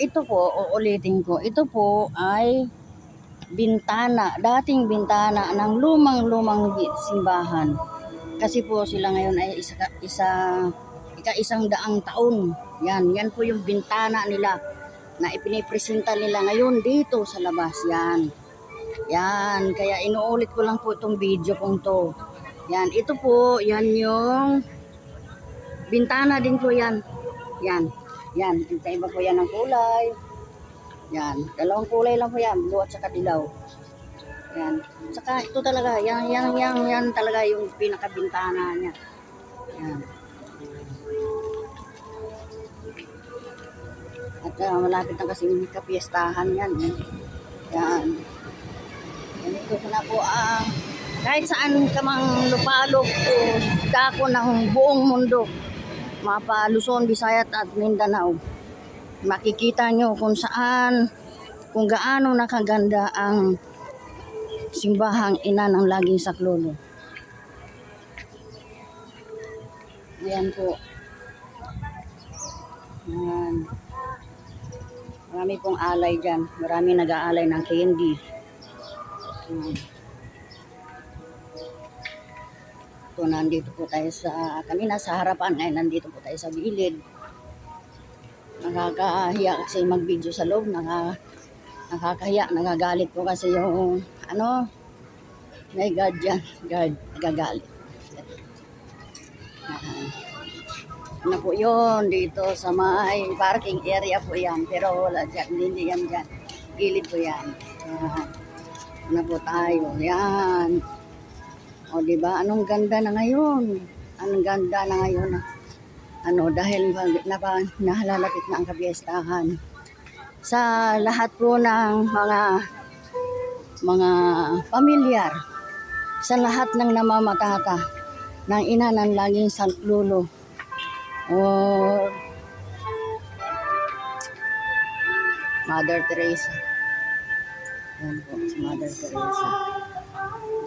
Ito po, uulitin ko, ito po ay bintana, dating bintana ng lumang-lumang simbahan. Kasi po sila ngayon ay isa, isa ika-isang daang taon. Yan, yan po yung bintana nila na ipinipresenta nila ngayon dito sa labas. Yan. Yan, kaya inuulit ko lang po itong video kong to. Yan, ito po, yan yung bintana din po yan. Yan, yan, iba po yan ng kulay. Yan, dalawang kulay lang po yan, blue at saka dilaw. Yan. Saka ito talaga, yan, yan, yan, yan talaga yung pinakabintana niya. Yan. At uh, malapit na kasi yung kapiestahan yan. Eh. Yan. Ganito ko na po ang kahit saan ka mang lupalop o dako ng buong mundo, mapa Luzon, Visayas at Mindanao, makikita nyo kung saan, kung gaano nakaganda ang simbahang ina ng laging saklolo. Ayan po. Ayan. Marami pong alay dyan. Marami nag-aalay ng candy. Ayan. Ito, nandito po tayo sa, kanina sa harapan, ngayon nandito po tayo sa gilid. Nakakahiya kasi mag-video sa loob, naka, nakakahiya, nagagalit po kasi yung, ano, may guard dyan, guard, nagagalit. Ayan. Ano po yun, dito sa may parking area po yan, pero wala dyan, hindi yan dyan, gilid po yan. Ayan. Ano po tayo, yan. O, di ba? Anong ganda na ngayon? Anong ganda na ngayon? Ano, dahil napa, nahalalapit na ang kabiestahan. Sa lahat po ng mga mga pamilyar, sa lahat ng namamatata ng ina ng laging Sankt Lolo or Mother Teresa. Yan po, si Mother Teresa.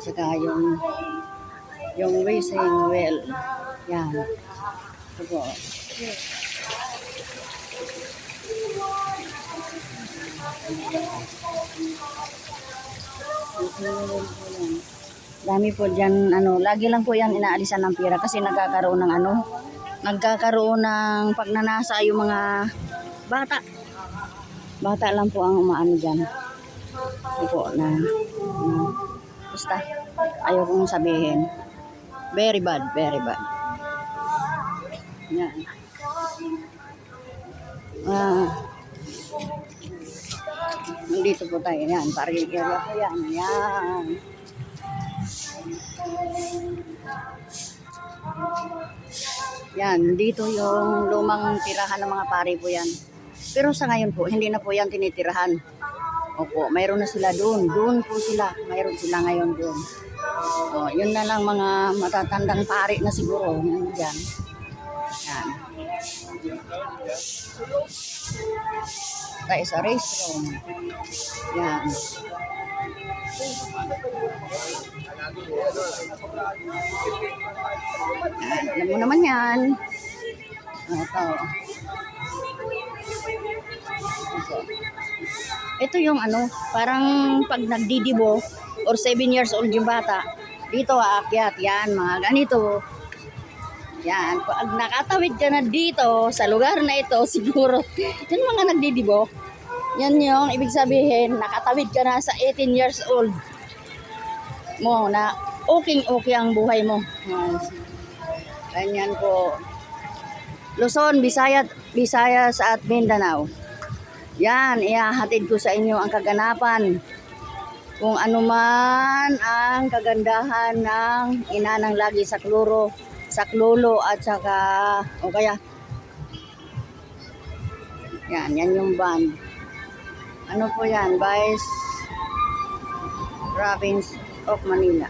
Saka yung yung wishing well. Yan. Ito. Dami po dyan, ano, lagi lang po yan inaalisan ng pira kasi nagkakaroon ng ano, nagkakaroon ng pagnanasa yung mga bata. Bata lang po ang umaano dyan. Ito po na, na Basta, ayaw kong sabihin. Very bad, very bad. Yan. Ah. Nandito po tayo. Yan, po yan. Yan. Yan, dito yung lumang tirahan ng mga pare po yan. Pero sa ngayon po, hindi na po yan tinitirahan. Opo, mayroon na sila doon. Doon po sila. Mayroon sila ngayon doon. O, yun na lang mga matatandang pari na siguro. Yan. Yan. Tayo sa restroom. Yan. Yan. Alam mo naman yan. Ito. Ito. Ito yung ano, parang pag nagdidibo or 7 years old yung bata, dito aakyat, yan, mga ganito. Yan, pag nakatawid ka na dito, sa lugar na ito, siguro, yung mga nagdidibo, yan yung ibig sabihin, nakatawid ka na sa 18 years old mo na okay okay ang buhay mo. Yan. Ganyan po. Luzon, Visayas, Visayas at Mindanao. Yan, ihahatid ko sa inyo ang kaganapan. Kung ano man ang kagandahan ng ina ng lagi sa kloro, sa klolo at saka, o kaya, yan, yan yung band. Ano po yan? Vice Province of Manila.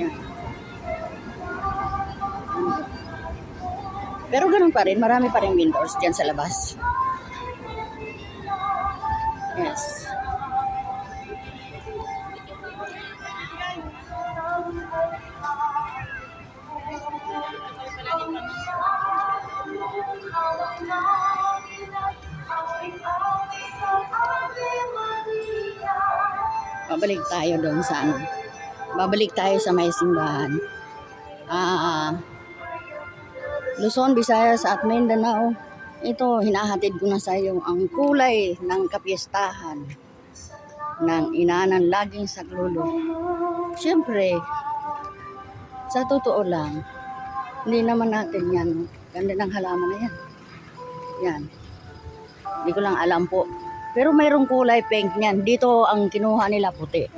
Yan. Pero ganun pa rin, marami pa rin windows dyan sa labas. Yes. Babalik tayo doon sa ano. Babalik tayo sa may simbahan. Ah, uh, Luzon, Visayas at Mindanao. Ito, hinahatid ko na sa iyo ang kulay ng kapiestahan ng inanan laging saglulo. Siyempre, sa totoo lang, hindi naman natin yan. Ganda ng halaman na yan. Yan. Hindi ko lang alam po. Pero mayroong kulay pink niyan. Dito ang kinuha nila puti.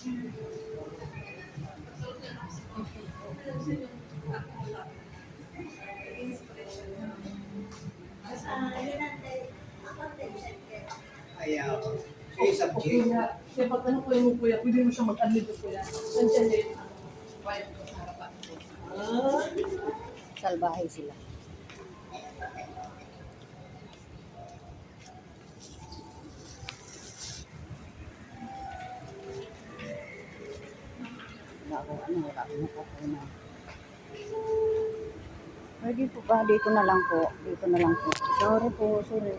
Ayaw. J. Kuya, kaya pag ano po yung kuya, pwede mo siya mag-unmute po kuya. Nandiyan na yung ano, quiet ko sa harapan ko. Salbahe sila. Wala ko, ano, wala ko nakukunan. Pwede po ba? Dito na lang po. Dito na lang po. Sorry po, sorry.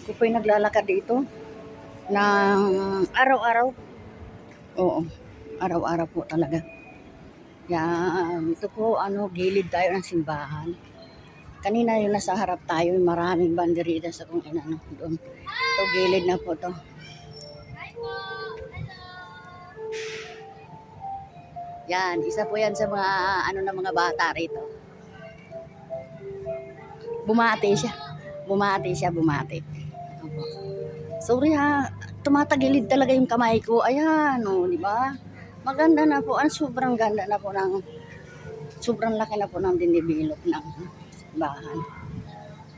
Ako po'y naglalakad dito ng araw-araw. Oo, araw-araw po talaga. Yan, ito po, ano, gilid tayo ng simbahan. Kanina yung nasa harap tayo, maraming banderita sa kung inano doon. Ito, gilid na po to. Yan, isa po yan sa mga, ano na mga bata rito. Bumati siya. Bumati siya, bumati. Opo. Sorry ha, tumatagilid talaga yung kamay ko. Ayan, oh, di ba? Maganda na po. Ang sobrang ganda na po ng sobrang laki na po ng dinibilot ng bahan.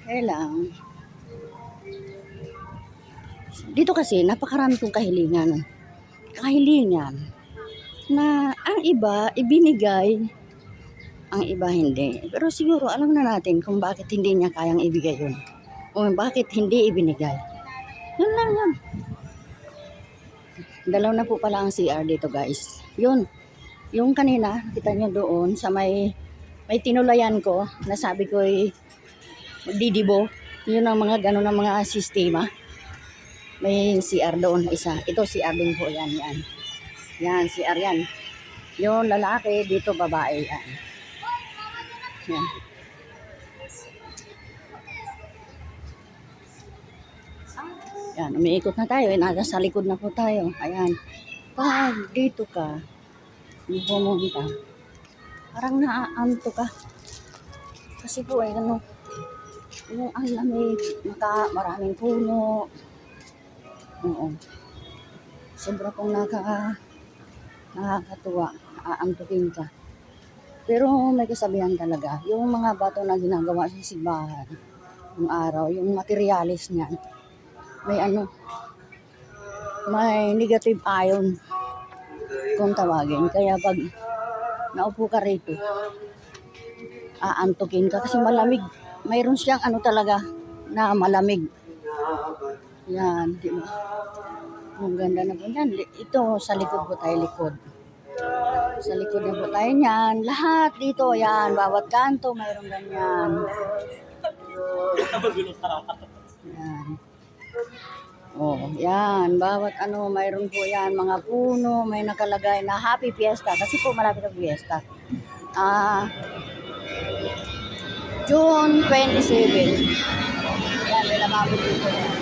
Kaya lang, dito kasi napakarami kong kahilingan. Kahilingan na ang iba ibinigay, ang iba hindi. Pero siguro alam na natin kung bakit hindi niya kayang ibigay yun. O bakit hindi ibinigay. Yun lang yun. Dalaw na po pala ang CR dito guys. Yun. Yung kanina, kita nyo doon sa may may tinulayan ko na sabi ko ay didibo. Yun ang mga ganun ang mga sistema. May CR doon isa. Ito CR din po yan. Yan. Yan, CR yan. Yung lalaki, dito babae yan. Yan. Yan, umiikot na tayo. Eh, nasa sa likod na po tayo. Ayan. Pag dito ka, pumunta, parang naaanto ka. Kasi po, eh, ano, yung ang lamig, maka, maraming puno. Oo. Sobra pong naka, nakakatuwa. Aantukin ka. Pero may kasabihan talaga, yung mga bato na ginagawa sa simbahan, yung araw, yung materialis niyan, may ano, may negative ion kung tawagin. Kaya pag naupo ka rito, aantukin ka kasi malamig. Mayroon siyang ano talaga na malamig. Yan, di ba? Ang ganda na po Ito, sa likod po tayo likod. Sa likod na po tayo niyan. Lahat dito, yan. Bawat kanto, mayroong ganyan. Yan. Oh, yan. Bawat ano, mayroon po yan. Mga puno, may nakalagay na Happy Fiesta. Kasi po malapit ang fiesta. Ah, June 27. Yan, may nababot dito.